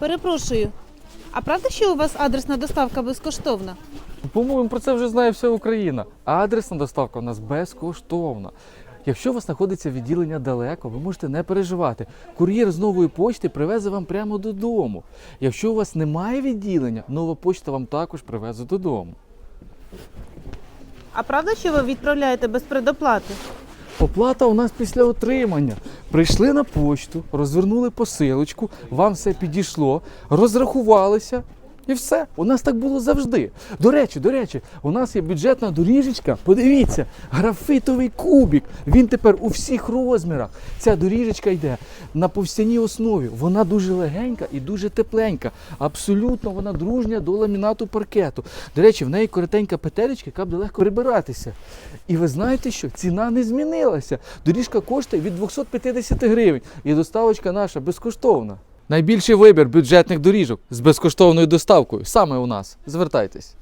Перепрошую. А правда, що у вас адресна доставка безкоштовна? По-моєму, про це вже знає вся Україна. А адресна доставка у нас безкоштовна. Якщо у вас знаходиться відділення далеко, ви можете не переживати. Кур'єр з нової почти привезе вам прямо додому. Якщо у вас немає відділення, нова почта вам також привезе додому. А правда, що ви відправляєте без предоплати? Оплата у нас після отримання. Прийшли на почту, розвернули посилочку, вам все підійшло, розрахувалися. І все, у нас так було завжди. До речі, до речі, у нас є бюджетна доріжечка. Подивіться, графітовий кубік. Він тепер у всіх розмірах. Ця доріжечка йде на повстяній основі. Вона дуже легенька і дуже тепленька. Абсолютно вона дружня до ламінату паркету. До речі, в неї коротенька петелечка, яка буде легко прибиратися. І ви знаєте, що ціна не змінилася. Доріжка коштує від 250 гривень. І доставочка наша безкоштовна. Найбільший вибір бюджетних доріжок з безкоштовною доставкою саме у нас. Звертайтесь.